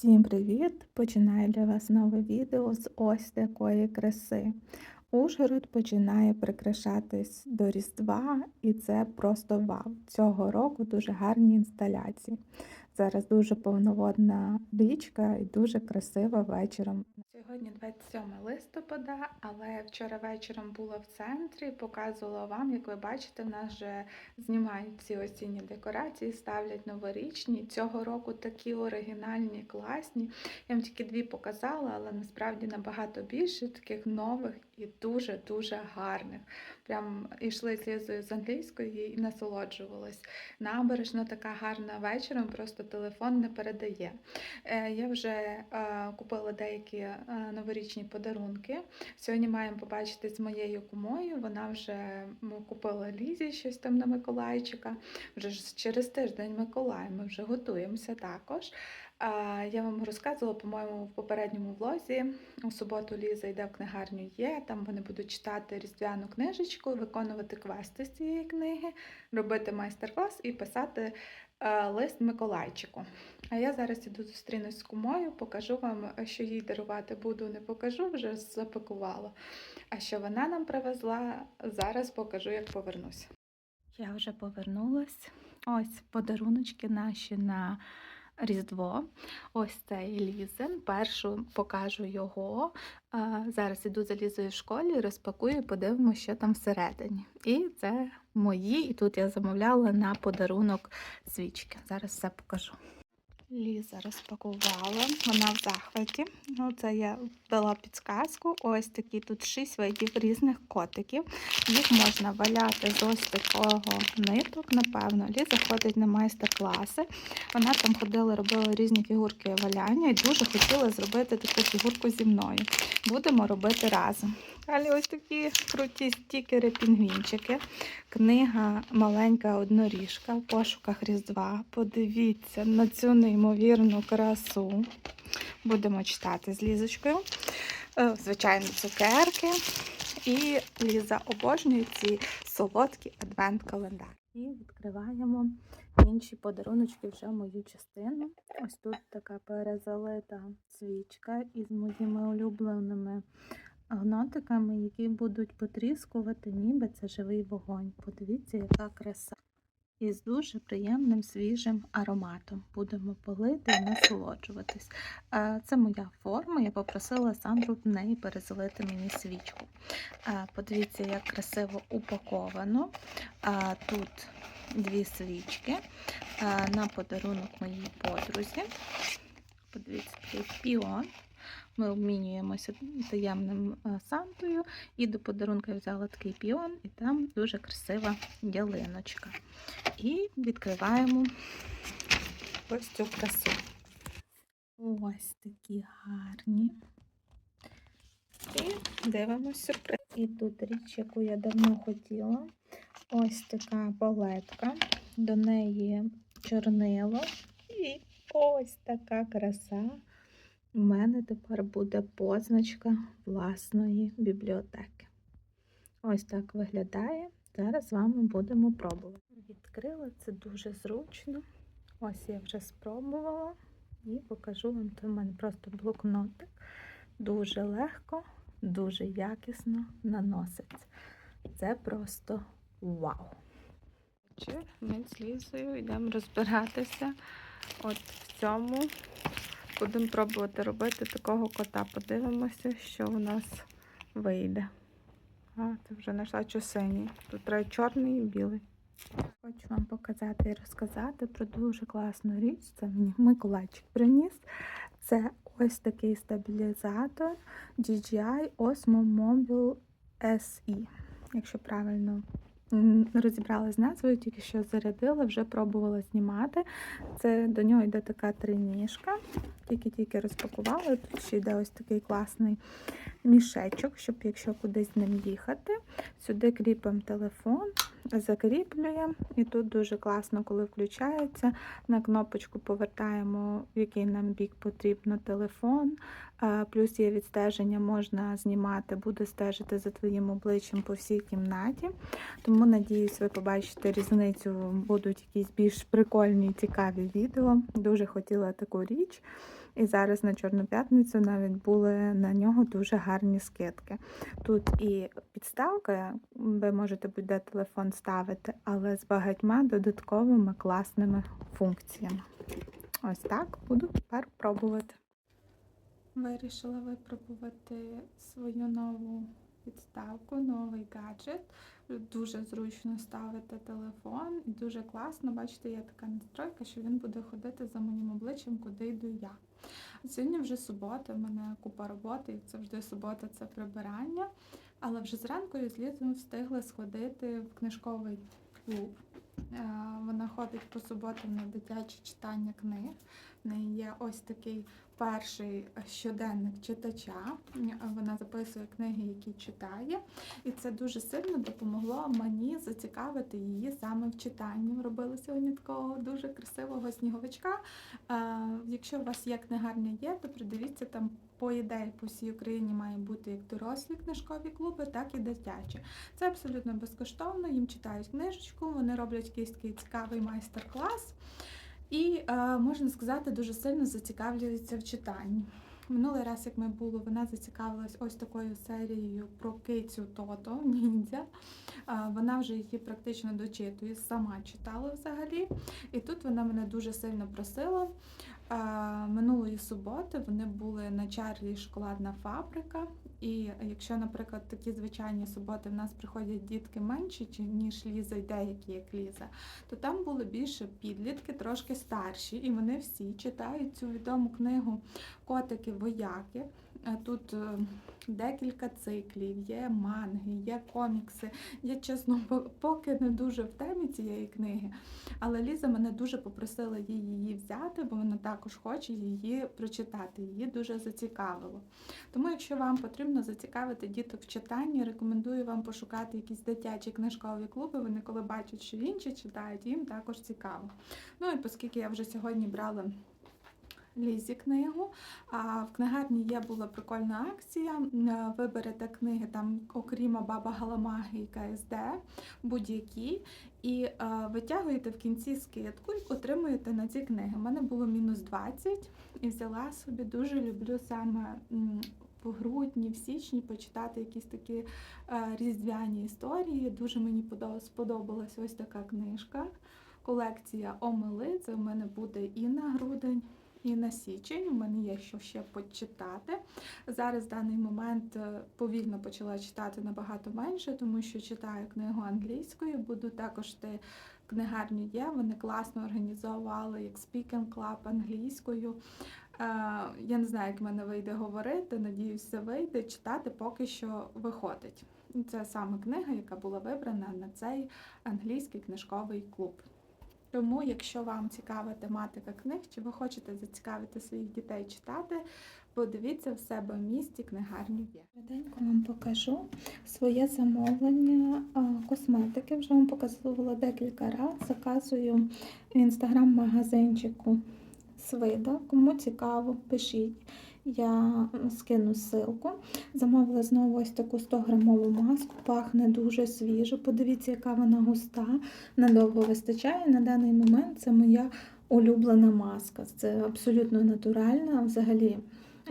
Всім привіт! Починаю для вас нове відео з ось такої краси. Ужгород починає прикрашатись до Різдва, і це просто вау. Цього року дуже гарні інсталяції. Зараз дуже повноводна річка і дуже красива вечором. Сьогодні 27 листопада, але вчора вечором була в центрі, показувала вам, як ви бачите, нас вже знімають ці осінні декорації, ставлять новорічні. Цього року такі оригінальні, класні. Я вам тільки дві показала, але насправді набагато більше таких нових і дуже-дуже гарних. Прям йшли з з англійської і насолоджувалась. Набережна така гарна вечором, просто телефон не передає. Е, Я вже е, купила деякі новорічні подарунки. Сьогодні маємо побачити з моєю кумою. Вона вже купила Лізі щось там на Миколайчика. Вже через тиждень Миколай. Ми вже готуємося також. Я вам розказувала, по-моєму, в попередньому влозі. У суботу Ліза йде в книгарню є. Там вони будуть читати різдвяну книжечку, виконувати квести з цієї книги, робити майстер-клас і писати е, лист Миколайчику. А я зараз іду зустрінусь з кумою, покажу вам, що їй дарувати буду, не покажу, вже запакувала. А що вона нам привезла, зараз покажу, як повернусь. Я вже повернулась. Ось подаруночки наші на Різдво. Ось цей лізен. Першу покажу його. Зараз іду за лізою в школі, розпакую, подивимося, що там всередині. І це мої, і тут я замовляла на подарунок свічки. Зараз все покажу. Ліза розпакувала, вона в захваті. Ну, це я дала підсказку. Ось такі тут шість видів різних котиків. Їх можна валяти з ось такого ниток, напевно. Ліза ходить на майстер-класи. Вона там ходила, робила різні фігурки валяння і дуже хотіла зробити таку фігурку зі мною. Будемо робити разом. Далі ось такі круті стікери, пінгвінчики. Книга маленька одноріжка в пошуках Різдва. Подивіться на цю неймовірну красу. Будемо читати з Лізочкою. Е, Звичайно, цукерки. І Ліза обожнює ці солодкі адвент-календар. І відкриваємо інші подаруночки вже в мою частину. Ось тут така перезалита свічка із моїми улюбленими гнотиками, які будуть потріскувати, ніби це живий вогонь. Подивіться, яка краса. І з дуже приємним свіжим ароматом. Будемо палити і насолоджуватись. Це моя форма. Я попросила Сандру в неї перезалити мені свічку. Подивіться, як красиво упаковано. Тут дві свічки на подарунок моїй подрузі. Подивіться, такий піон. Ми обмінюємося таємним сантою. І до подарунка взяла такий піон, і там дуже красива ялиночка. І відкриваємо ось цю красу. Ось такі гарні. І дивимося сюрприз. І тут річ, яку я давно хотіла. Ось така палетка. До неї чорнило. І ось така краса. У мене тепер буде позначка власної бібліотеки. Ось так виглядає. Зараз з вами будемо пробувати. Відкрила це дуже зручно. Ось я вже спробувала і покажу вам. Це в мене просто блокнотик. Дуже легко, дуже якісно наноситься. Це просто вау! Ми з Лізою йдемо розбиратися от в цьому. Будемо пробувати робити такого кота. Подивимося, що у нас вийде. А, це вже знайшла чосині. Тут треба чорний і білий. Хочу вам показати і розказати про дуже класну річ. Це мені Миколайчик приніс. Це ось такий стабілізатор DJI Osmo Mobile SE. Якщо правильно розібрала з назвою, тільки що зарядила, вже пробувала знімати. Це до нього йде така триніжка. Тільки-тільки розпакувала. Тут ще йде ось такий класний мішечок, щоб якщо кудись ним їхати. Сюди кріпимо телефон, закріплюємо. І тут дуже класно, коли включається. На кнопочку повертаємо, в який нам бік потрібно телефон. Плюс є відстеження, можна знімати, буде стежити за твоїм обличчям по всій кімнаті. Тому надіюсь, ви побачите різницю, будуть якісь більш прикольні, цікаві відео. Дуже хотіла таку річ. І зараз на Чорну п'ятницю навіть були на нього дуже гарні скидки. Тут і підставка, ви можете будь-де телефон ставити, але з багатьма додатковими класними функціями. Ось так буду тепер пробувати. Вирішила випробувати свою нову підставку, новий гаджет. Дуже зручно ставити телефон і дуже класно. Бачите, є така настройка, що він буде ходити за моїм обличчям, куди йду я. Сьогодні вже субота, в мене купа роботи, як завжди субота це прибирання. Але вже зранку я з літом встигла сходити в книжковий клуб. Е, Вона ходить по суботам на дитяче читання книг. Неї є ось такий перший щоденник читача. Вона записує книги, які читає. І це дуже сильно допомогло мені зацікавити її саме в читанні. Робила сьогодні такого дуже красивого сніговичка. Е, Якщо у вас є книгарня є, то придивіться там. По ідеї по всій Україні має бути як дорослі книжкові клуби, так і дитячі. Це абсолютно безкоштовно. Їм читають книжечку, вони роблять якийсь такий цікавий майстер-клас. І, е, можна сказати, дуже сильно зацікавлюються в читанні. Минулий раз, як ми були, вона зацікавилась ось такою серією про кицю Тото ніндзя. Е, Вона вже її практично дочитує, сама читала взагалі. І тут вона мене дуже сильно просила. Е, Минулої суботи вони були на Чарлі шоколадна фабрика. І якщо, наприклад, такі звичайні суботи в нас приходять дітки менші, ніж Ліза і деякі як Ліза, то там були більше підлітки, трошки старші, і вони всі читають цю відому книгу Котики-вояки. Е, Тут е, декілька циклів, є манги, є комікси. Я чесно, поки не дуже в темі цієї книги, але Ліза мене дуже попросила її взяти, бо вона також хоче її прочитати. Її дуже зацікавило. Тому, якщо вам потрібно зацікавити діток в читанні, рекомендую вам пошукати якісь дитячі книжкові клуби. Вони коли бачать, що інші читають, їм також цікаво. Ну і оскільки я вже сьогодні брала. Лізі книгу. А в книгарні є була прикольна акція. Е, Виберете книги там, окрім Баба Галамаги і КСД, будь-які, і е, витягуєте в кінці скидку і отримуєте на ці книги. У мене було мінус 20 і взяла собі дуже люблю саме. В грудні, в січні почитати якісь такі е, різдвяні історії. Дуже мені подо- сподобалась ось така книжка. Колекція Омели. Це в мене буде і на грудень, і на січень. У мене є що ще почитати. Зараз в даний момент е, повільно почала читати набагато менше, тому що читаю книгу англійською. Буду також ти книгарню є. Вони класно організували як Speaking Club англійською. Е, Я не знаю, як мене вийде говорити. Надіюся, вийде. Читати поки що виходить. Це саме книга, яка була вибрана на цей англійський книжковий клуб. Тому, якщо вам цікава тематика книг, чи ви хочете зацікавити своїх дітей читати, подивіться в себе в місті книгарню є. Швиденько вам покажу своє замовлення косметики. Вже вам показувала декілька разів. Заказую в інстаграм-магазинчику Свида. Кому цікаво, пишіть. Я скину ссылку. Замовила знову ось таку 100-грамову маску, пахне дуже свіжо. Подивіться, яка вона густа, надовго вистачає. На даний момент це моя улюблена маска. Це абсолютно натуральна. Взагалі,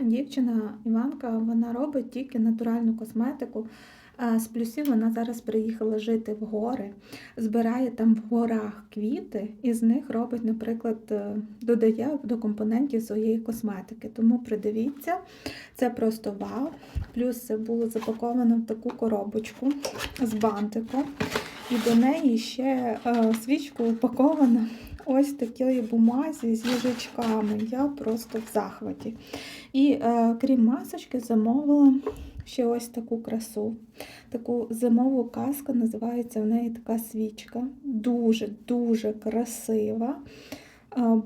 дівчина Іванка вона робить тільки натуральну косметику. З плюсів вона зараз приїхала жити в гори, збирає там в горах квіти і з них робить, наприклад, е, додає до компонентів своєї косметики. Тому придивіться, це просто вау. Плюс це було запаковано в таку коробочку з бантиком. І до неї ще е, свічку упаковано ось такої бумазі з їжачками. Я просто в захваті. І е, крім масочки, замовила ще ось таку красу. Таку зимову казку називається в неї така свічка. Дуже-дуже красива.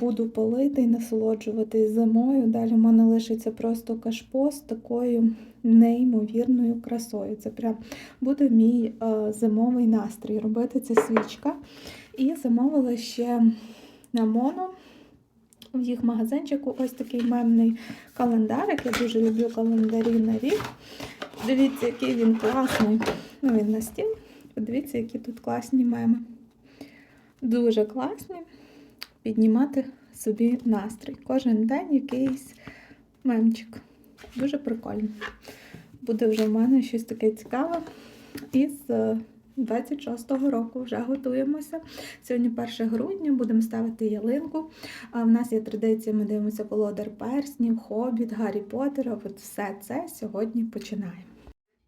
Буду палити і насолоджуватись зимою. Далі в мене лишиться просто кашпо з такою неймовірною красою. Це прям буде мій зимовий настрій робити ця свічка. І замовила ще на моно в їх магазинчику ось такий мемний календарик. Я дуже люблю календарі на рік. Дивіться, який він класний. Ну, він на стіл Подивіться, які тут класні меми. Дуже класні піднімати собі настрій. Кожен день якийсь мемчик. Дуже прикольно. Буде вже в мене щось таке цікаве. І з 26-го року вже готуємося. Сьогодні 1 грудня, будемо ставити ялинку. А в нас є традиція, ми дивимося Володар Перснів, Хобіт, Гаррі Поттера. От все це сьогодні починаємо.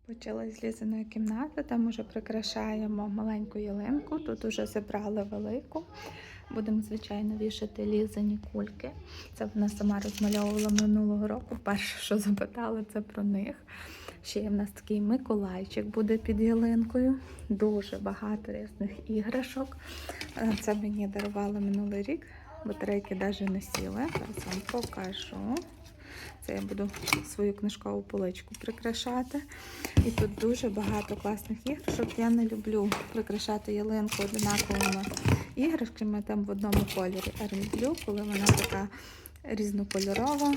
Почалась з лізаної кімнати, там уже прикрашаємо маленьку ялинку. Тут вже забрали велику. Будемо, звичайно, вішати лізані кульки. Це вона сама розмальовувала минулого року. Перше, що запитали, це про них. Ще є в нас такий Миколайчик буде під ялинкою. Дуже багато різних іграшок. Е, Це мені дарували минулий рік. Батарейки навіть не сіли. Зараз вам покажу. Це я буду свою книжкову поличку прикрашати. І тут дуже багато класних іграшок. Я не люблю прикрашати ялинку однаковими іграшками там в одному кольорі. А люблю, коли вона така різнокольорова,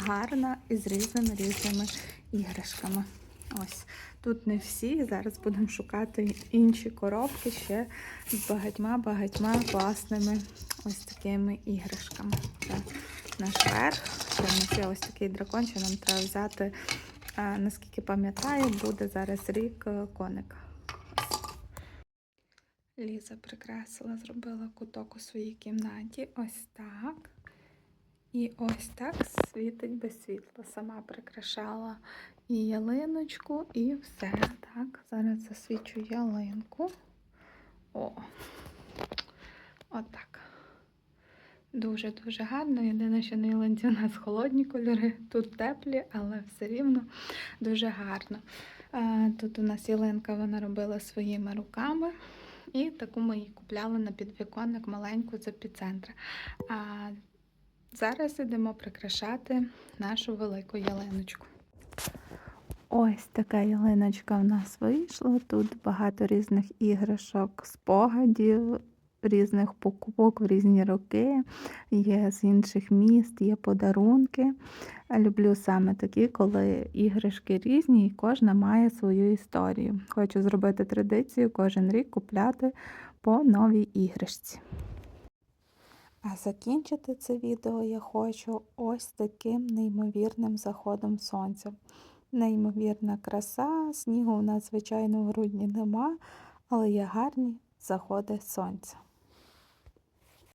гарна і з різними різними іграшками. Ось тут не всі. Зараз будемо шукати інші коробки ще з багатьма-багатьма класними ось такими іграшками. Це наш верх. Ще в нас є ось такий дракон, що нам треба взяти, наскільки пам'ятаю, буде зараз рік е, коника. Ліза прикрасила, зробила куток у своїй кімнаті. Ось так. І ось так світить без світла. Сама прикрашала і ялиночку, і все. Так, зараз засвічу ялинку. О, отак. Дуже-дуже гарно. Єдине, що на ялинці у нас холодні кольори, тут теплі, але все рівно дуже гарно. Тут у нас ялинка вона робила своїми руками. І таку ми її купляли на підвіконник маленьку з епіцентра. А зараз йдемо прикрашати нашу велику ялиночку. Ось така ялиночка в нас вийшла. Тут багато різних іграшок, спогадів, різних покупок в різні роки. Є з інших міст, є подарунки. Люблю саме такі, коли іграшки різні і кожна має свою історію. Хочу зробити традицію кожен рік купляти по новій іграшці. А закінчити це відео я хочу ось таким неймовірним заходом сонця. Неймовірна краса, снігу у нас, звичайно, в грудні нема, але є гарні заходи сонця.